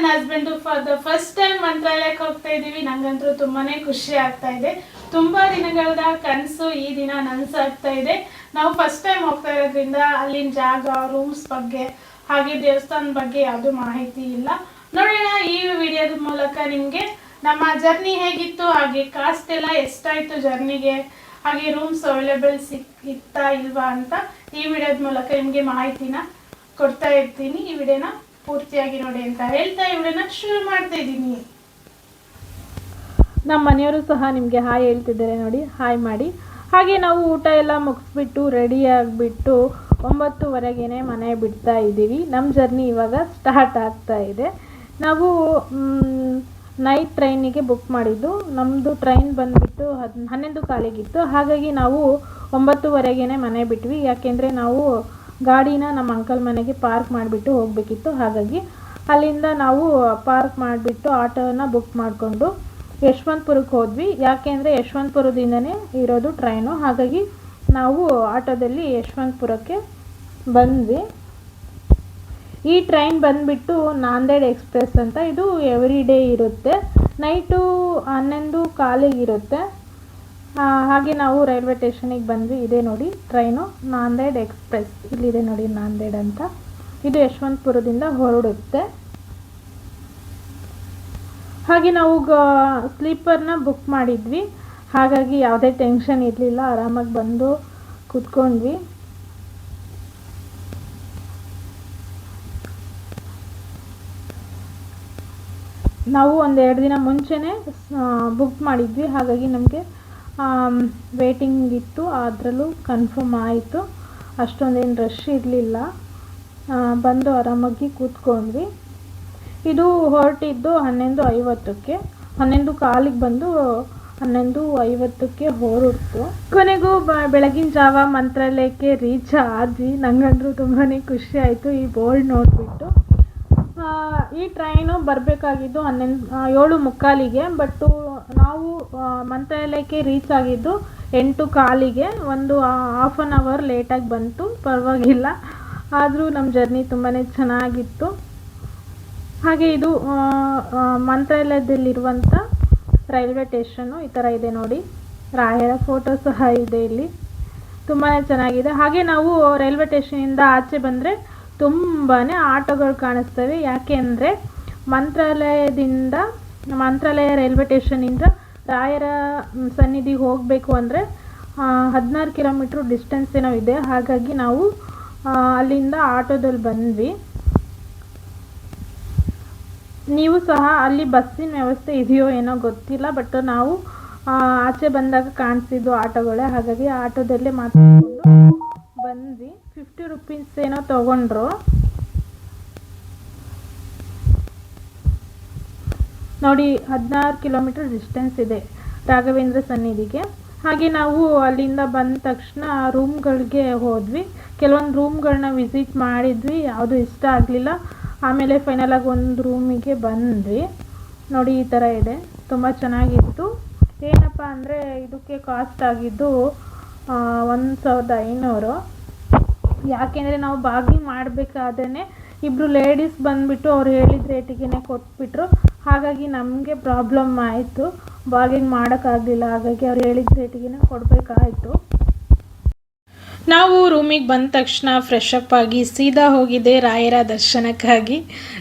ನನ್ನ husband for the first time ಮಂತ್ರಾಲಯಕ್ಕೆ ಹೋಗ್ತಾ ಇದ್ದೀವಿ. ನಂಗಂತೂ ತುಂಬಾನೇ ಖುಷಿ ಆಗ್ತಾ ಇದೆ. ತುಂಬಾ ದಿನಗಳ ಕನಸು ಈ ದಿನ ನನ್ಸಾಗ್ತಾ ಇದೆ. ನಾವು ಫಸ್ಟ್ ಟೈಮ್ ಹೋಗ್ತಾ ಇರೋದ್ರಿಂದ ಅಲ್ಲಿನ ಜಾಗ ರೂಮ್ಸ್ ಬಗ್ಗೆ, ಹಾಗೆ ದೇವಸ್ಥಾನ ಬಗ್ಗೆ ಯಾವುದು ಮಾಹಿತಿ ಇಲ್ಲ. ನೋಡೋಣ ಈ ವಿಡಿಯೋದ ಮೂಲಕ ನಿಮಗೆ ನಮ್ಮ ಜರ್ನಿ ಹೇಗಿತ್ತು, ಹಾಗೆ ಕಾಸ್ಟ್ ಎಲ್ಲ ಎಷ್ಟಾಯ್ತು ಜರ್ನಿಗೆ ಹಾಗೆ ರೂಮ್ಸ್ ಅವೈಲೇಬಲ್ ಸಿಕ್, ಇತ್ತಾ ಇಲ್ವಾ ಅಂತ ಈ ವಿಡಿಯೋದ ಮೂಲಕ ನಿಮಗೆ ಮಾಹಿತಿನ ಕೊಡ್ತಾ ಇರ್ತೀನಿ ಈ ವಿಡಿಯೋನ. ಪೂರ್ತಿಯಾಗಿ ನೋಡಿ ಅಂತ ಹೇಳ್ತಾ ಇವಳನ್ನ ಶುರು ಮಾಡ್ತಾ ಇದ್ದೀನಿ. ನಮ್ಮ ಮನೆಯವರು ಸಹ ನಿಮಗೆ ಹಾಯ್ ಹೇಳ್ತಿದ್ದಾರೆ ನೋಡಿ, ಹಾಯ್ ಮಾಡಿ. ಹಾಗೆ ನಾವು ಊಟ ಎಲ್ಲ ಮುಗಿಸ್ಬಿಟ್ಟು ರೆಡಿ ಆಗಿಬಿಟ್ಟು ಒಂಬತ್ತುವರೆಗೇನೆ ಮನೆ ಬಿಡ್ತಾ ಇದ್ದೀವಿ. ನಮ್ಮ ಜರ್ನಿ ಇವಾಗ ಸ್ಟಾರ್ಟ್ ಆಗ್ತಾ ಇದೆ. ನಾವು ನೈಟ್ ಟ್ರೈನಿಗೆ ಬುಕ್ ಮಾಡಿದ್ದು. ನಮ್ಮದು ಟ್ರೈನ್ ಬಂದುಬಿಟ್ಟು ಹದ್, ಹನ್ನೊಂದು ಕಾಲಿಗಿತ್ತು. ಹಾಗಾಗಿ ನಾವು ಒಂಬತ್ತುವರೆಗೇನೆ ಮನೆ ಬಿಟ್ವಿ. ಯಾಕೆಂದರೆ ನಾವು ಗಾಡಿನ ನಮ್ಮ ಅಂಕಲ್ ಮನೆಗೆ ಪಾರ್ಕ್ ಮಾಡಿಬಿಟ್ಟು ಹೋಗಬೇಕಿತ್ತು. ಹಾಗಾಗಿ ಅಲ್ಲಿಂದ ನಾವು ಪಾರ್ಕ್ ಮಾಡಿಬಿಟ್ಟು ಆಟೋನ ಬುಕ್ ಮಾಡಿಕೊಂಡು ಯಶವಂತಪುರಕ್ಕೆ ಹೋದ್ವಿ. ಯಾಕೆಂದರೆ ಯಶವಂತಪುರದಿಂದನೇ ಇರೋದು ಟ್ರೈನು. ಹಾಗಾಗಿ ನಾವು ಆಟೋದಲ್ಲಿ ಯಶವಂತಪುರಕ್ಕೆ ಬಂದ್ವಿ. ಈ ಟ್ರೈನ್ ಬಂದುಬಿಟ್ಟು ನಾಂದೇಡ್ ಎಕ್ಸ್ಪ್ರೆಸ್ ಅಂತ ಇದು ಎವ್ರಿ ಡೇ ಇರುತ್ತೆ. ನೈಟು ಹನ್ನೊಂದು ಕಾಲಿಗಿರುತ್ತೆ ಆ, ಹಾಗೆ ನಾವು ರೈಲ್ವೆ ಸ್ಟೇಷನಿಗೆ ಬಂದ್ವಿ. ಇದೆ ನೋಡಿ, ಟ್ರೈನು ನಾಂದೇಡ್ ಎಕ್ಸ್ಪ್ರೆಸ್. ಇಲ್ಲಿದೆ ನೋಡಿ ನಾಂದೇಡ್ ಅಂತ. ಇದು ಯಶವಂತಪುರದಿಂದ ಹೊರಡುತ್ತೆ. ಹಾಗೆ ನಾವು ಗ, ಸ್ಲೀಪರ್ನ ಬುಕ್ ಮಾಡಿದ್ವಿ. ಹಾಗಾಗಿ ಯಾವುದೇ ಟೆನ್ಷನ್ ಇರಲಿಲ್ಲ, ಆರಾಮಾಗಿ ಬಂದು ಕೂತ್ಕೊಂಡ್ವಿ. ನಾವು ಒಂದೆರಡು ದಿನ ಮುಂಚೆನೇ ಬುಕ್ ಮಾಡಿದ್ವಿ. ಹಾಗಾಗಿ ನಮಗೆ ವೇಟಿಂಗ್ ಇತ್ತು ಅದರಲ್ಲೂ ಕನ್ಫರ್ಮ್ ಆಯಿತು. ಅಷ್ಟೊಂದೇನು ರಶ್ ಇರಲಿಲ್ಲ. ಬಂದು ಆರಾಮಾಗಿ ಕೂತ್ಕೊಂಡ್ವಿ. ಇದು ಹೊರಟಿದ್ದು ಹನ್ನೊಂದು ಐವತ್ತಕ್ಕೆ. ಹನ್ನೊಂದು ಕಾಲಿಗೆ ಬಂದು ಹನ್ನೊಂದು ಐವತ್ತಕ್ಕೆ ಹೊರಡ್ತು ಕೊನೆಗೂ ಬ- ಬೆಳಗಿನ ಜಾವ ಮಂತ್ರಾಲಯಕ್ಕೆ ರೀಚ್ ಆದ್ವಿ. ನನಗಂದ್ರೂ ತುಂಬಾ ಖುಷಿ ಆಯಿತು ಈ ಬೋರ್ಡ್ ನೋಡಿಬಿಟ್ಟು. ಈ ಟ್ರೈನು ಬರಬೇಕಾಗಿದ್ದು ಹನ್ನೊಂದು ಏಳು ಮುಕ್ಕಾಲಿಗೆ ಬಟ್ಟು ನಾವು ಮಂತ್ರಾಲಯಕ್ಕೆ ರೀಚ್ ಆಗಿದ್ದು ಎಂಟು ಕಾಲಿಗೆ ಒಂದು ಹಾಫ್ ಆನ್ ಅವರ್ ಲೇಟಾಗಿ ಬಂತು. ಪರವಾಗಿಲ್ಲ. ಆದರೂ ನಮ್ಮ ಜರ್ನಿ ತುಂಬಾ ಚೆನ್ನಾಗಿತ್ತು. ಹಾಗೆ ಇದು ಮಂತ್ರಾಲಯದಲ್ಲಿರುವಂಥ ರೈಲ್ವೆ ಸ್ಟೇಷನ್ನು ಈ ಥರ ಇದೆ ನೋಡಿ. ರಾಯರ ಫೋಟೋ ಸಹ ಇದೆ ಇಲ್ಲಿ. ತುಂಬಾ ಚೆನ್ನಾಗಿದೆ. ಹಾಗೆ ನಾವು ರೈಲ್ವೆ ಸ್ಟೇಷನಿಂದ ಆಚೆ ಬಂದರೆ ತುಂಬಾ ಆಟೋಗಳು ಕಾಣಿಸ್ತವೆ. ಯಾಕೆ ಅಂದರೆ ಮಂತ್ರಾಲಯದಿಂದ, ಮಂತ್ರಾಲಯ ರೈಲ್ವೆ ಸ್ಟೇಷನಿಂದ ರಾಯರ ಮ್, ಸನ್ನಿಧಿಗೆ ಹೋಗಬೇಕು ಅಂದರೆ ಹದಿನಾರು ಕಿಲೋಮೀಟ್ರ್ ಡಿಸ್ಟೆನ್ಸ್ ಏನೋ ಇದೆ ಹಾಗಾಗಿ ನಾವು ಅಲ್ಲಿಂದ ಆಟೋದಲ್ಲಿ ಬಂದ್ವಿ. ನೀವು ಸಹ ಅಲ್ಲಿ ಬಸ್ಸಿನ ವ್ಯವಸ್ಥೆ ಇದೆಯೋ ಏನೋ ಗೊತ್ತಿಲ್ಲ ಬಟ್ ನಾವು ಆಚೆ ಬಂದಾಗ ಕಾಣಿಸಿದ್ದು ಆಟೋಗಳೇ. ಹಾಗಾಗಿ ಆಟೋದಲ್ಲೇ ಮಾತಾಡ್ಕೊಂಡು ಬಂದ್ವಿ. ಫಿಫ್ಟಿ ರುಪೀಸ್ ಏನೋ ತಗೊಂಡ್ರು. ನೋಡಿ, ಹದಿನಾರು ಕಿಲೋಮೀಟರ್ ಡಿಸ್ಟೆನ್ಸ್ ಇದೆ ರಾಘವೇಂದ್ರ ಸನ್ನಿಧಿಗೆ. ಹಾಗೆ ನಾವು ಅಲ್ಲಿಂದ ಬಂದ ತಕ್ಷಣ ರೂಮ್ಗಳಿಗೆ ಹೋದ್ವಿ. ಕೆಲವೊಂದು ರೂಮ್ಗಳನ್ನ ವಿಸಿಟ್ ಮಾಡಿದ್ವಿ. ಯಾವುದು ಇಷ್ಟ ಆಗಲಿಲ್ಲ. ಆಮೇಲೆ ಫೈನಲಾಗಿ ಒಂದು ರೂಮಿಗೆ ಬಂದ್ವಿ. ನೋಡಿ, ಈ ಥರ ಇದೆ. ತುಂಬ ಚೆನ್ನಾಗಿತ್ತು. ಏನಪ್ಪ ಅಂದರೆ, ಇದಕ್ಕೆ ಕಾಸ್ಟ್ ಆಗಿದ್ದು ಒಂದು ಸಾವಿರದ ಐನೂರು. ಯಾಕೆಂದರೆ ನಾವು ಬಾಗಿ ಮಾಡಬೇಕಾದ್ರೆ ಇಬ್ಬರು ಲೇಡೀಸ್ ಬಂದುಬಿಟ್ಟು ಅವ್ರು ಹೇಳಿದ ರೇಟಿಗೆ ಕೊಟ್ಬಿಟ್ರು. ಹಾಗಾಗಿ ನಮಗೆ ಪ್ರಾಬ್ಲಮ್ ಆಯಿತು. ಬಾಗಿಂಗ್ ಮಾಡೋಕ್ಕಾಗಲಿಲ್ಲ. ಹಾಗಾಗಿ ಅವ್ರು ಹೇಳಿದ ರೇಟಿಗೆ ಕೊಡಬೇಕಾಯಿತು. ನಾವು ರೂಮಿಗೆ ಬಂದ ತಕ್ಷಣ ಫ್ರೆಶ್ ಅಪ್ ಆಗಿ ಸೀದಾ ಹೋಗಿದ್ದೆ ರಾಯರ ದರ್ಶನಕ್ಕಾಗಿ.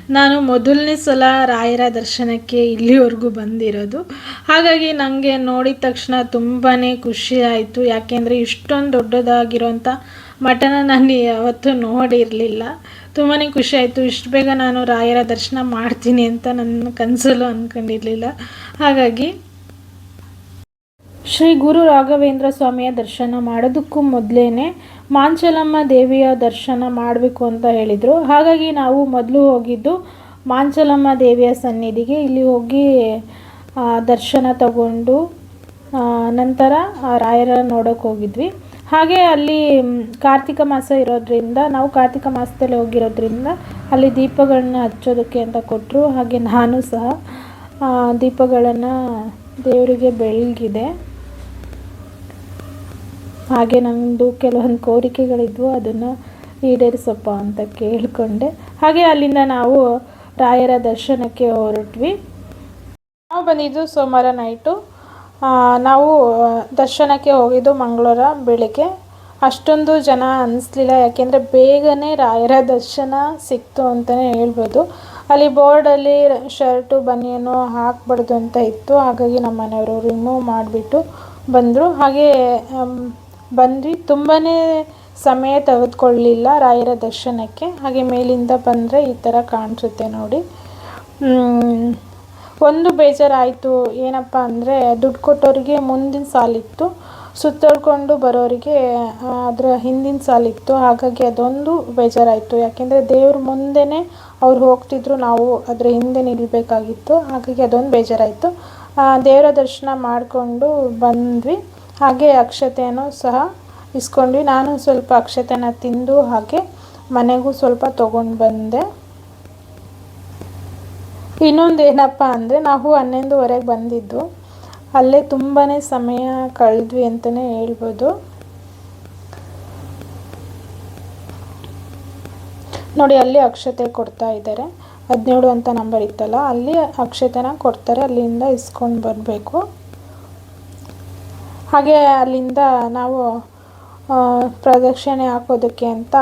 ನಾನು ಮೊದಲನೇ ಸಲ ರಾಯರ ದರ್ಶನಕ್ಕೆ ಇಲ್ಲಿವರೆಗೂ ಬಂದಿರೋದು. ಹಾಗಾಗಿ ನನಗೆ ನೋಡಿದ ತಕ್ಷಣ ತುಂಬಾ ಖುಷಿ ಆಯಿತು. ಯಾಕೆಂದರೆ ಇಷ್ಟೊಂದು ದೊಡ್ಡದಾಗಿರೋಂಥ ಮಠನ ನಾನು ಯಾವತ್ತೂ ನೋಡಿರಲಿಲ್ಲ. ತುಂಬಾ ಖುಷಿ ಆಯಿತು. ಇಷ್ಟು ಬೇಗ ನಾನು ರಾಯರ ದರ್ಶನ ಮಾಡ್ತೀನಿ ಅಂತ ನನ್ನ ಕನಸಲ್ಲೂ ಅಂದ್ಕೊಂಡಿರಲಿಲ್ಲ ಹಾಗಾಗಿ ಶ್ರೀ ಗುರು ರಾಘವೇಂದ್ರ ಸ್ವಾಮಿಯ ದರ್ಶನ ಮಾಡೋದಕ್ಕೂ ಮೊದಲೇ ಮಾಂಚಲಮ್ಮ ದೇವಿಯ ದರ್ಶನ ಮಾಡಬೇಕು ಅಂತ ಹೇಳಿದರು. ಹಾಗಾಗಿ ನಾವು ಮೊದಲು ಹೋಗಿದ್ದು ಮಾಂಚಲಮ್ಮ ದೇವಿಯ ಸನ್ನಿಧಿಗೆ. ಇಲ್ಲಿ ಹೋಗಿ ದರ್ಶನ ತಗೊಂಡು ನಂತರ ರಾಯರ ನೋಡೋಕೆ ಹೋಗಿದ್ವಿ. ಹಾಗೆ ಅಲ್ಲಿ ಕಾರ್ತಿಕ ಮಾಸ ಇರೋದ್ರಿಂದ, ನಾವು ಕಾರ್ತಿಕ ಮಾಸದಲ್ಲಿ ಹೋಗಿರೋದ್ರಿಂದ ಅಲ್ಲಿ ದೀಪಗಳನ್ನ ಹಚ್ಚೋದಕ್ಕೆ ಅಂತ ಕೊಟ್ಟರು ಹಾಗೆ ನಾನು ಸಹ ದೀಪಗಳನ್ನು ದೇವರಿಗೆ ಬೆಳಗಿದೆ. ಹಾಗೆ ನಂದು ಕೆಲವೊಂದು ಕೋರಿಕೆಗಳಿದ್ವು, ಅದನ್ನು ಈಡೇರಿಸಪ್ಪ ಅಂತ ಕೇಳಿಕೊಂಡೆ. ಹಾಗೆ ಅಲ್ಲಿಂದ ನಾವು ರಾಯರ ದರ್ಶನಕ್ಕೆ ಹೊರಟ್ವಿ. ನಾವು ಬಂದಿದ್ದು ಸೋಮವಾರ ನೈಟು ನಾವು ದರ್ಶನಕ್ಕೆ ಹೋಗಿದ್ದು ಮಂಗಳೂರ ಬೆಳಿಗ್ಗೆ. ಅಷ್ಟೊಂದು ಜನ ಅನ್ನಿಸ್ಲಿಲ್ಲ ಯಾಕೆಂದರೆ ಬೇಗನೆ ರಾಯರ ದರ್ಶನ ಸಿಕ್ತು ಅಂತಲೇ ಹೇಳ್ಬೋದು. ಅಲ್ಲಿ ಬೋರ್ಡಲ್ಲಿ ಶರ್ಟು ಬನಿಯನ್ನು ಹಾಕ್ಬಾರ್ದು ಅಂತ ಇತ್ತು. ಹಾಗಾಗಿ ನಮ್ಮ ಮನೆಯವರು ರಿಮೂವ್ ಮಾಡಿಬಿಟ್ಟು ಬಂದರು. ಹಾಗೆ ಬಂದ್ವಿ. ತುಂಬಾ ಸಮಯ ತೆಗೆದುಕೊಳ್ಳಿಲ್ಲ ರಾಯರ ದರ್ಶನಕ್ಕೆ. ಹಾಗೆ ಮೇಲಿಂದ ಬಂದರೆ ಈ ಥರ ಕಾಣಿಸುತ್ತೆ ನೋಡಿ. ಒಂದು ಬೇಜಾರಾಯಿತು. ಏನಪ್ಪ ಅಂದರೆ ದುಡ್ಡು ಕೊಟ್ಟೋರಿಗೆ ಮುಂದಿನ ಸಾಲಿತ್ತು ಸುತ್ತಾಡ್ಕೊಂಡು ಬರೋರಿಗೆ ಅದರ ಹಿಂದಿನ ಸಾಲಿತ್ತು ಹಾಗಾಗಿ ಅದೊಂದು ಬೇಜಾರಾಯಿತು. ಯಾಕೆಂದರೆ ದೇವ್ರ ಮುಂದೆನೇ ಅವ್ರು ಹೋಗ್ತಿದ್ರು, ನಾವು ಅದರ ಹಿಂದೆ ನಿಲ್ಲಬೇಕಾಗಿತ್ತು ಹಾಗಾಗಿ ಅದೊಂದು ಬೇಜಾರಾಯಿತು. ದೇವರ ದರ್ಶನ ಮಾಡಿಕೊಂಡು ಬಂದ್ವಿ. ಹಾಗೆ ಅಕ್ಷತೆಯನ್ನು ಸಹ ಇಸ್ಕೊಂಡ್ವಿ. ನಾನು ಸ್ವಲ್ಪ ಅಕ್ಷತೆನ ತಿಂದು ಹಾಗೆ ಮನೆಗೂ ಸ್ವಲ್ಪ ತೊಗೊಂಡು ಬಂದೆ. ಇನ್ನೊಂದು ಏನಪ್ಪ ಅಂದರೆ ನಾವು ಹನ್ನೊಂದುವರೆಗೆ ಬಂದಿದ್ದು. ಅಲ್ಲೇ ತುಂಬಾ ಸಮಯ ಕಳೆದ್ವಿ ಅಂತಲೇ ಹೇಳ್ಬೋದು. ನೋಡಿ, ಅಲ್ಲಿ ಅಕ್ಷತೆ ಕೊಡ್ತಾ ಇದ್ದಾರೆ. ಹದಿನೇಳು ಅಂತ ನಂಬರ್ ಇತ್ತಲ್ಲ, ಅಲ್ಲಿ ಅಕ್ಷತೆನ ಕೊಡ್ತಾರೆ, ಅಲ್ಲಿಂದ ಇಸ್ಕೊಂಡು ಬರಬೇಕು. ಹಾಗೆ ಅಲ್ಲಿಂದ ನಾವು ಪ್ರದಕ್ಷಿಣೆ ಹಾಕೋದಕ್ಕೆ ಅಂತ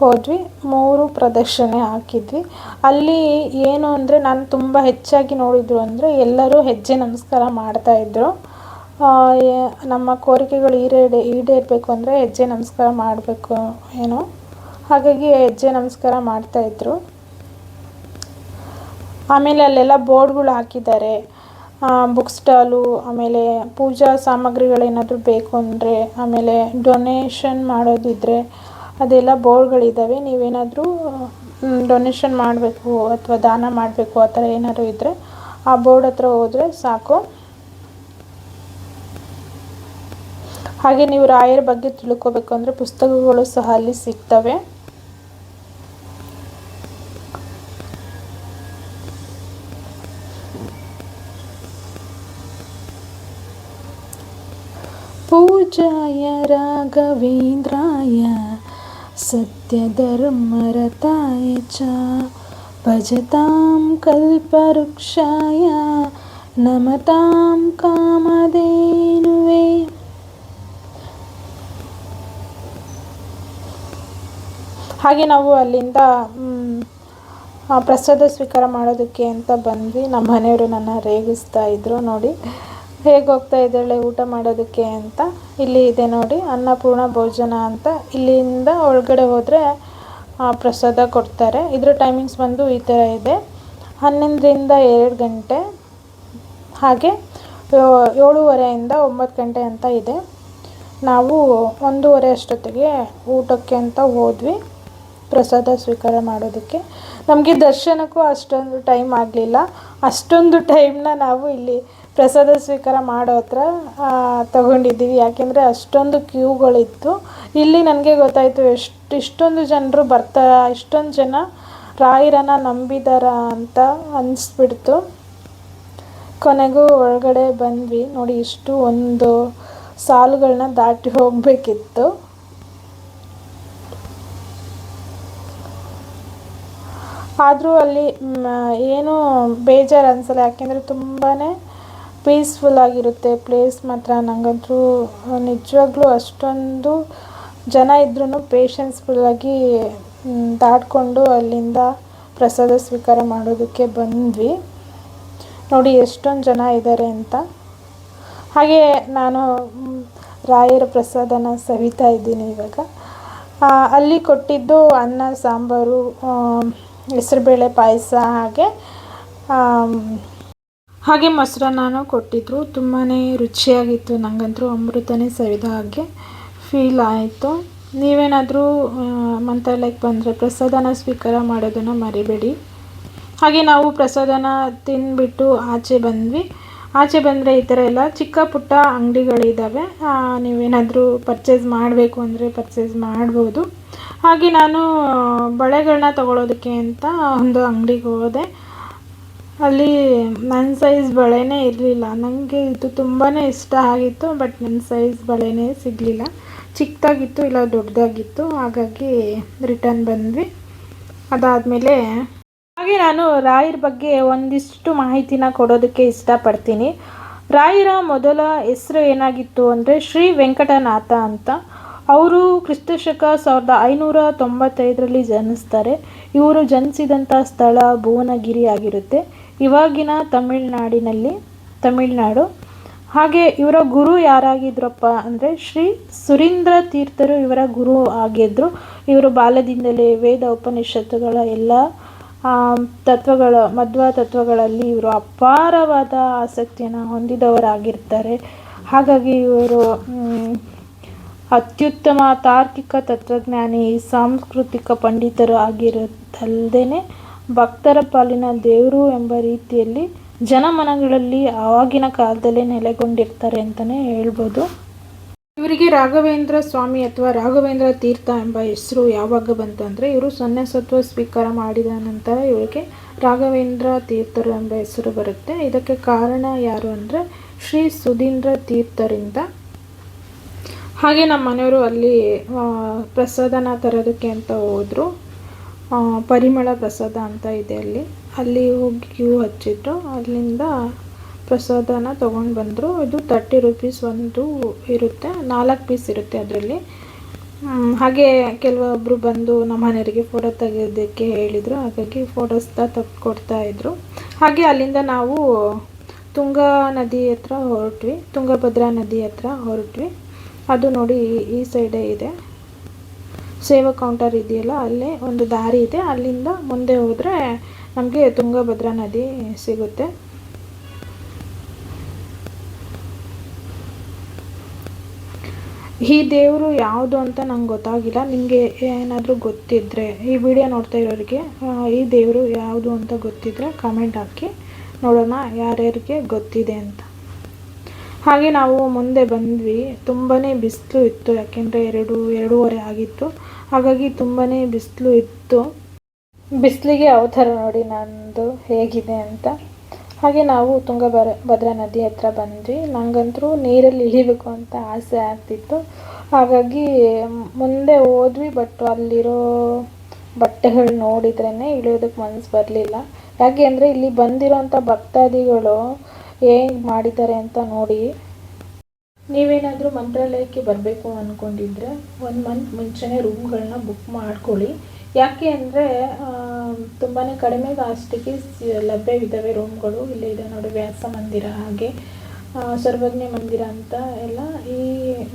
ಹೋದ್ವಿ, ಮೂರು ಪ್ರದಕ್ಷಿಣೆ ಹಾಕಿದ್ವಿ. ಅಲ್ಲಿ ಏನು ಅಂದರೆ ನಾನು ತುಂಬ ಹೆಚ್ಚಾಗಿ ನೋಡಿದ್ರು ಅಂದರೆ ಎಲ್ಲರೂ ಹೆಜ್ಜೆ ನಮಸ್ಕಾರ ಮಾಡ್ತಾಯಿದ್ರು ನಮ್ಮ ಕೋರಿಕೆಗಳು ಈಡೇ ಈಡೇರಬೇಕು ಅಂದರೆ ಹೆಜ್ಜೆ ನಮಸ್ಕಾರ ಮಾಡಬೇಕು, ಏನು? ಹಾಗಾಗಿ ಹೆಜ್ಜೆ ನಮಸ್ಕಾರ ಮಾಡ್ತಾಯಿದ್ರು ಆಮೇಲೆ ಅಲ್ಲೆಲ್ಲ ಬೋರ್ಡ್ಗಳು ಹಾಕಿದ್ದಾರೆ. ಬುಕ್ ಸ್ಟಾಲು, ಆಮೇಲೆ ಪೂಜಾ ಸಾಮಗ್ರಿಗಳೇನಾದರೂ ಬೇಕು ಅಂದರೆ, ಆಮೇಲೆ ಡೊನೇಷನ್ ಮಾಡೋದಿದ್ದರೆ ಅದೆಲ್ಲ ಬೋರ್ಡ್ಗಳಿದ್ದಾವೆ. ನೀವೇನಾದರೂ ಡೊನೇಷನ್ ಮಾಡಬೇಕು ಅಥವಾ ದಾನ ಮಾಡಬೇಕು ಆ ಥರ ಏನಾದರೂ ಇದ್ದರೆ ಆ ಬೋರ್ಡ್ ಹತ್ರ ಹೋದರೆ ಸಾಕು. ಹಾಗೆ ನೀವು ರಾಯರ ಬಗ್ಗೆ ತಿಳ್ಕೋಬೇಕು ಅಂದರೆ ಪುಸ್ತಕಗಳು ಸಹ ಅಲ್ಲಿ ಸಿಗ್ತವೆ. ಪೂಜಾಯ ರಾಘವೇಂದ್ರಾಯ. सत्यधर्मरताय च ಭಜತಾಂ ಕಲ್ಪವೃಕ್ಷಾಯ ನಮತಾಂ ಕಾಮಧೇನುವೆ ಹಾಗೆ ನಾವು ಅಲ್ಲಿಂದ ಪ್ರಸಾದ ಸ್ವೀಕಾರ ಮಾಡೋದಕ್ಕೆ ಅಂತ ಬಂದ್ವಿ ನಮ್ಮ ಮನೆಯವರು ನನ್ನ ರೇಗಿಸ್ತಾ ಇದ್ರು ನೋಡಿ ಹೇಗೆ ಹೋಗ್ತಾ ಇದ್ದಾಳೆ ಊಟ ಮಾಡೋದಕ್ಕೆ ಅಂತ? ಇಲ್ಲಿ ಇದೆ ನೋಡಿ, ಅನ್ನಪೂರ್ಣ ಭೋಜನ ಅಂತ. ಇಲ್ಲಿಂದ ಒಳಗಡೆ ಹೋದರೆ ಪ್ರಸಾದ ಕೊಡ್ತಾರೆ. ಇದರ ಟೈಮಿಂಗ್ಸ್ ಬಂದು ಈ ಥರ ಇದೆ. ಹನ್ನೊಂದರಿಂದ ಎರಡು ಗಂಟೆ, ಹಾಗೆ ಏಳುವರೆಯಿಂದ ಒಂಬತ್ತು ಗಂಟೆ ಅಂತ ಇದೆ. ನಾವು ಒಂದೂವರೆ ಅಷ್ಟೊತ್ತಿಗೆ ಊಟಕ್ಕೆ ಅಂತ ಹೋದ್ವಿ, ಪ್ರಸಾದ ಸ್ವೀಕಾರ ಮಾಡೋದಕ್ಕೆ. ನಮಗೆ ದರ್ಶನಕ್ಕೂ ಅಷ್ಟೊಂದು ಟೈಮ್ ಆಗಲಿಲ್ಲ. ಅಷ್ಟೊಂದು ಟೈಮ್ನ ನಾವು ಇಲ್ಲಿ ಪ್ರಸಾದ ಸ್ವೀಕಾರ ಮಾಡೋ ಹತ್ರ ತಗೊಂಡಿದ್ದೀವಿ. ಯಾಕೆಂದರೆ ಅಷ್ಟೊಂದು ಕ್ಯೂಗಳಿತ್ತು. ಇಲ್ಲಿ ನನಗೆ ಗೊತ್ತಾಯಿತು ಎಷ್ಟು, ಇಷ್ಟೊಂದು ಜನರು ಬರ್ತಾ, ಇಷ್ಟೊಂದು ಜನ ರಾಯರನ್ನ ನಂಬಿದಾರ ಅಂತ ಅನಿಸ್ಬಿಡ್ತು. ಕೊನೆಗೂ ಒಳಗಡೆ ಬಂದ್ವಿ. ನೋಡಿ, ಇಷ್ಟು ಒಂದು ಸಾಲುಗಳನ್ನ ದಾಟಿ ಹೋಗಬೇಕಿತ್ತು. ಆದರೂ ಅಲ್ಲಿ ಏನೂ ಬೇಜಾರು ಅನಿಸಲ್ಲ. ಯಾಕೆಂದರೆ ತುಂಬಾ ಪೀಸ್ಫುಲ್ ಆಗಿರುತ್ತೆ. ಪ್ಲೇಸ್ ಮಾತ್ರ ನನಗಂತೂ ನಿಜವಾಗ್ಲೂ ಅಷ್ಟೊಂದು ಜನ ಇದ್ರೂ ಪೇಷನ್ಸ್ಫುಲ್ಲಾಗಿ ದಾಟಿಕೊಂಡು ಅಲ್ಲಿಂದ ಪ್ರಸಾದ ಸ್ವೀಕಾರ ಮಾಡೋದಕ್ಕೆ ಬಂದ್ವಿ. ನೋಡಿ ಎಷ್ಟೊಂದು ಜನ ಇದ್ದಾರೆ ಅಂತ. ಹಾಗೆ ನಾನು ರಾಯರ ಪ್ರಸಾದನ ಸವಿತಾ ಇದ್ದೀನಿ ಇವಾಗ. ಅಲ್ಲಿ ಕೊಟ್ಟಿದ್ದು ಅನ್ನ, ಸಾಂಬಾರು ಹೆಸರುಬೇಳೆ ಪಾಯಸ ಹಾಗೆ ಹಾಗೆ ಮೊಸರನ್ನೂ ಕೊಟ್ಟಿದ್ದರು ತುಂಬಾ ರುಚಿಯಾಗಿತ್ತು. ನನಗಂತೂ ಅಮೃತನೇ ಸವಿದ ಹಾಗೆ ಫೀಲ್ ಆಯಿತು. ನೀವೇನಾದರೂ ಮಂತ್ರಾಲಯಕ್ಕೆ ಬಂದರೆ ಪ್ರಸಾದನ ಸ್ವೀಕಾರ ಮಾಡೋದನ್ನು ಮರಿಬೇಡಿ. ಹಾಗೆ ನಾವು ಪ್ರಸಾದನ ತಿಂದುಬಿಟ್ಟು ಆಚೆ ಬಂದ್ವಿ. ಆಚೆ ಬಂದರೆ ಈ ಥರ ಎಲ್ಲ ಚಿಕ್ಕ ಪುಟ್ಟ ಅಂಗಡಿಗಳಿದ್ದಾವೆ ನೀವೇನಾದರೂ ಪರ್ಚೇಸ್ ಮಾಡಬೇಕು ಅಂದರೆ ಪರ್ಚೇಸ್ ಮಾಡ್ಬೋದು. ಹಾಗೆ ನಾನು ಬಳೆಗಳನ್ನ ತಗೊಳ್ಳೋದಕ್ಕೆ ಅಂತ ಒಂದು ಅಂಗಡಿಗೆ ಹೋದೆ. ಅಲ್ಲಿ ನನ್ನ ಸೈಜ್ ಬಳೆನೇ ಇರಲಿಲ್ಲ. ನನಗೆ ಇದು ತುಂಬಾ ಇಷ್ಟ ಆಗಿತ್ತು ಬಟ್ ನನ್ನ ಸೈಜ್ ಬಳೆನೇ ಸಿಗಲಿಲ್ಲ. ಚಿಕ್ಕದಾಗಿತ್ತು, ಇಲ್ಲ ದೊಡ್ಡದಾಗಿತ್ತು. ಹಾಗಾಗಿ ರಿಟರ್ನ್ ಬಂದ್ವಿ. ಅದಾದಮೇಲೆ ಹಾಗೆ ನಾನು ರಾಯರ ಬಗ್ಗೆ ಒಂದಿಷ್ಟು ಮಾಹಿತಿನ ಕೊಡೋದಕ್ಕೆ ಇಷ್ಟಪಡ್ತೀನಿ. ರಾಯರ ಮೊದಲ ಹೆಸರು ಏನಾಗಿತ್ತು ಅಂದರೆ ಶ್ರೀ ವೆಂಕಟನಾಥ ಅಂತ. ಅವರು ಕ್ರಿಸ್ತಶಕ ಸಾವಿರದ ಐನೂರ ತೊಂಬತ್ತೈದರಲ್ಲಿ ಜನಿಸ್ತಾರೆ. ಇವರು ಜನಿಸಿದಂಥ ಸ್ಥಳ ಭುವನಗಿರಿ ಆಗಿರುತ್ತೆ. ಇವಾಗಿನ ತಮಿಳುನಾಡಿನಲ್ಲಿ, ತಮಿಳುನಾಡು. ಹಾಗೆ ಇವರ ಗುರು ಯಾರಾಗಿದ್ರಪ್ಪ ಅಂದರೆ ಶ್ರೀ ಸುರೀಂದ್ರ ತೀರ್ಥರು ಇವರ ಗುರು ಆಗಿದ್ದರು ಇವರು ಬಾಲ್ಯದಿಂದಲೇ ವೇದ ಉಪನಿಷತ್ತುಗಳ ಎಲ್ಲ ತತ್ವಗಳ, ಮಧ್ವ ತತ್ವಗಳಲ್ಲಿ ಇವರು ಅಪಾರವಾದ ಆಸಕ್ತಿಯನ್ನು ಹೊಂದಿದವರಾಗಿರ್ತಾರೆ. ಹಾಗಾಗಿ ಇವರು ಅತ್ಯುತ್ತಮ ತಾರ್ಕಿಕ ತತ್ವಜ್ಞಾನಿ, ಸಾಂಸ್ಕೃತಿಕ ಪಂಡಿತರು ಆಗಿರೋದಲ್ಲದೆ ಭಕ್ತರ ಪಾಲಿನ ದೇವರು ಎಂಬ ರೀತಿಯಲ್ಲಿ ಜನಮನಗಳಲ್ಲಿ ಆವಾಗಿನ ಕಾಲದಲ್ಲೇ ನೆಲೆಗೊಂಡಿರ್ತಾರೆ ಅಂತಲೇ ಹೇಳ್ಬೋದು. ಇವರಿಗೆ ರಾಘವೇಂದ್ರ ಸ್ವಾಮಿ ಅಥವಾ ರಾಘವೇಂದ್ರ ತೀರ್ಥ ಎಂಬ ಹೆಸರು ಯಾವಾಗ ಬಂತು ಅಂದರೆ ಇವರು ಸನ್ಯಾಸತ್ವ ಸ್ವೀಕಾರ ಮಾಡಿದ ನಂತರ ಇವರಿಗೆ ರಾಘವೇಂದ್ರ ತೀರ್ಥರು ಎಂಬ ಹೆಸರು ಬರುತ್ತೆ. ಇದಕ್ಕೆ ಕಾರಣ ಯಾರು ಅಂದರೆ ಶ್ರೀ ಸುಧೀಂದ್ರ ತೀರ್ಥರಿಂದ. ಹಾಗೆ ನಮ್ಮ ಮನೆಯವರು ಅಲ್ಲಿ ಪ್ರಸಾದನ ತರೋದಕ್ಕೆ ಅಂತ ಹೋದರು. ಪರಿಮಳ ಪ್ರಸಾದ ಅಂತ ಇದೆ ಅಲ್ಲಿ. ಅಲ್ಲಿ ಹೋಗಿ ಕ್ಯೂ ಹಚ್ಚಿದ್ರು ಅಲ್ಲಿಂದ ಪ್ರಸಾದನ ತೊಗೊಂಡು ಬಂದರು. ಇದು ತರ್ಟಿ ರುಪೀಸ್ ಒಂದು ಇರುತ್ತೆ. ನಾಲ್ಕು ಪೀಸ್ ಇರುತ್ತೆ ಅದರಲ್ಲಿ. ಹಾಗೆ ಕೆಲವೊಬ್ಬರು ಬಂದು ನಮ್ಮ ಮನೆಯವರಿಗೆ ಫೋಟೋ ತೆಗೆಯೋದಕ್ಕೆ ಹೇಳಿದರು. ಹಾಗಾಗಿ ಫೋಟೋಸ್ ಕೊಡ್ತಾ ಇದ್ದರು ಹಾಗೆ ಅಲ್ಲಿಂದ ನಾವು ತುಂಗಾ ನದಿ ಹತ್ರ ಹೊರಟ್ವಿ. ತುಂಗಭದ್ರಾ ನದಿ ಹತ್ರ ಹೊರಟ್ವಿ. ಅದು ನೋಡಿ ಈ- ಈ ಸೈಡೇ ಇದೆ. ಸೇವಾ ಕೌಂಟರ್ ಇದೆಯಲ್ಲ, ಅಲ್ಲೇ ಒಂದು ದಾರಿ ಇದೆ. ಅಲ್ಲಿಂದ ಮುಂದೆ ಹೋದರೆ ನಮಗೆ ತುಂಗಭದ್ರಾ ನದಿ ಸಿಗುತ್ತೆ. ಈ ದೇವರು ಯಾವುದು ಅಂತ ನಂಗೆ ಗೊತ್ತಾಗಿಲ್ಲ. ನಿಮಗೆ ಏನಾದರೂ ಗೊತ್ತಿದ್ದರೆ ಈ ವಿಡಿಯೋ ನೋಡ್ತಾ ಇರೋರಿಗೆ ಈ ದೇವರು ಯಾವುದು ಅಂತ ಗೊತ್ತಿದ್ದರೆ ಕಮೆಂಟ್ ಹಾಕಿ. ನೋಡೋಣ ಯಾರ್ಯಾರಿಗೆ ಗೊತ್ತಿದೆ ಅಂತ. ಹಾಗೆ ನಾವು ಮುಂದೆ ಬಂದ್ವಿ. ತುಂಬಾ ಬಿಸಿಲು ಇತ್ತು, ಯಾಕೆಂದರೆ ಎರಡು, ಎರಡೂವರೆ ಆಗಿತ್ತು. ಹಾಗಾಗಿ ತುಂಬಾ ಬಿಸಿಲು ಇತ್ತು. ಬಿಸಿಲಿಗೆ ಅವತಾರ ನೋಡಿ ನಂದು ಹೇಗಿದೆ ಅಂತ. ಹಾಗೆ ನಾವು ತುಂಗಭರ ಭದ್ರಾ ನದಿ ಹತ್ರ ಬಂದ್ವಿ. ನಂಗಂತೂ ನೀರಲ್ಲಿ ಇಳಿಬೇಕು ಅಂತ ಆಸೆ ಆಗ್ತಿತ್ತು. ಹಾಗಾಗಿ ಮುಂದೆ ಹೋದ್ವಿ ಬಟ್ ಅಲ್ಲಿರೋ ಬಟ್ಟೆಗಳು ನೋಡಿದ್ರೇ ಇಳಿಯೋದಕ್ಕೆ ಮನಸ್ಸು ಬರಲಿಲ್ಲ. ಯಾಕೆ ಅಂದರೆ ಇಲ್ಲಿ ಬಂದಿರೋಂಥ ಭಕ್ತಾದಿಗಳು ಹೇಗೆ ಮಾಡಿದ್ದಾರೆ ಅಂತ ನೋಡಿ. ನೀವೇನಾದರೂ ಮಂತ್ರಾಲಯಕ್ಕೆ ಬರಬೇಕು ಅಂದ್ಕೊಂಡಿದ್ರೆ ಒಂದು ಮಂತ್ ಮುಂಚೆನೇ ರೂಮ್ಗಳನ್ನ ಬುಕ್ ಮಾಡ್ಕೊಳ್ಳಿ. ಯಾಕೆ ಅಂದರೆ ತುಂಬಾ ಕಡಿಮೆ ಕಾಸ್ಟಿಗೆ ಲಭ್ಯವಿದ್ದಾವೆ ರೂಮ್ಗಳು ಇಲ್ಲಿ ಇದೆ ನೋಡಿ ವ್ಯಾಸ ಮಂದಿರ ಹಾಗೆ ಸರ್ವಜ್ಞ ಮಂದಿರ ಅಂತ ಎಲ್ಲ ಈ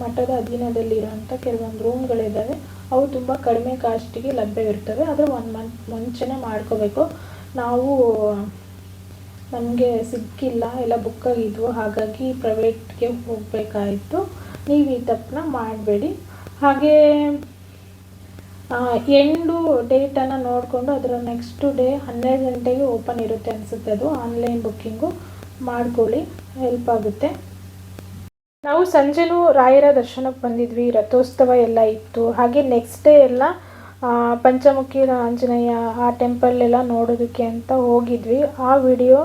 ಮಠದ ಅಧೀನದಲ್ಲಿರುವಂಥ ಕೆಲವೊಂದು ರೂಮ್ಗಳಿದ್ದಾವೆ ಅವು ತುಂಬ ಕಡಿಮೆ ಕಾಸ್ಟಿಗೆ ಲಭ್ಯವಿರ್ತವೆ. ಆದರೆ ಒನ್ ಮಂತ್ ಮುಂಚೆನೇ ಮಾಡ್ಕೋಬೇಕು. ನಾವು ನಮಗೆ ಸಿಕ್ಕಿಲ್ಲ, ಎಲ್ಲ ಬುಕ್ ಆಗಿದ್ವು ಹಾಗಾಗಿ ಪ್ರೈವೇಟ್ಗೆ ಹೋಗಬೇಕಾಯಿತು. ನೀವು ಈ ತಪ್ಪನ್ನ ಮಾಡಬೇಡಿ. ಹಾಗೆ ಎಂಡು ಡೇಟನ್ನು ನೋಡಿಕೊಂಡು ಅದರ ನೆಕ್ಸ್ಟ್ ಡೇ ಹನ್ನೆರಡು ಗಂಟೆಗೆ ಓಪನ್ ಇರುತ್ತೆ ಅನಿಸುತ್ತೆ ಅದು. ಆನ್ಲೈನ್ ಬುಕ್ಕಿಂಗು ಮಾಡ್ಕೊಳ್ಳಿ ಹೆಲ್ಪ್ ಆಗುತ್ತೆ. ನಾವು ಸಂಜೆನೂ ರಾಯರ ದರ್ಶನಕ್ಕೆ ಬಂದಿದ್ವಿ, ರಥೋತ್ಸವ ಎಲ್ಲ ಇತ್ತು. ಹಾಗೆ ನೆಕ್ಸ್ಟ್ ಡೇ ಎಲ್ಲ ಪಂಚಮುಖಿ ಆಂಜನೇಯ ಆ ಟೆಂಪಲ್ ಎಲ್ಲ ನೋಡೋದಕ್ಕೆ ಅಂತ ಹೋಗಿದ್ವಿ. ಆ ವಿಡಿಯೋ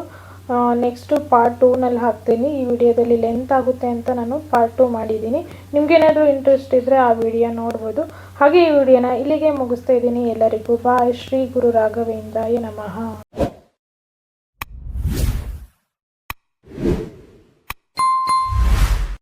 ನೆಕ್ಸ್ಟು ಪಾರ್ಟ್ ಟೂನಲ್ಲಿ ಹಾಕ್ತೀನಿ. ಈ ವಿಡಿಯೋದಲ್ಲಿ ಲೆಂತ್ ಆಗುತ್ತೆ ಅಂತ ನಾನು ಪಾರ್ಟ್ ಟೂ ಮಾಡಿದ್ದೀನಿ. ನಿಮಗೇನಾದರೂ ಇಂಟ್ರೆಸ್ಟ್ ಇದ್ದರೆ ಆ ವಿಡಿಯೋ ನೋಡ್ಬೋದು. ಹಾಗೆ ಈ ವಿಡಿಯೋನ ಇಲ್ಲಿಗೆ ಮುಗಿಸ್ತಾ ಇದ್ದೀನಿ. ಎಲ್ಲರಿಗೂ ಬಾಯ್ ಶ್ರೀ ಗುರು ರಾಘವೇಂದ್ರಾಯ ನಮಃ.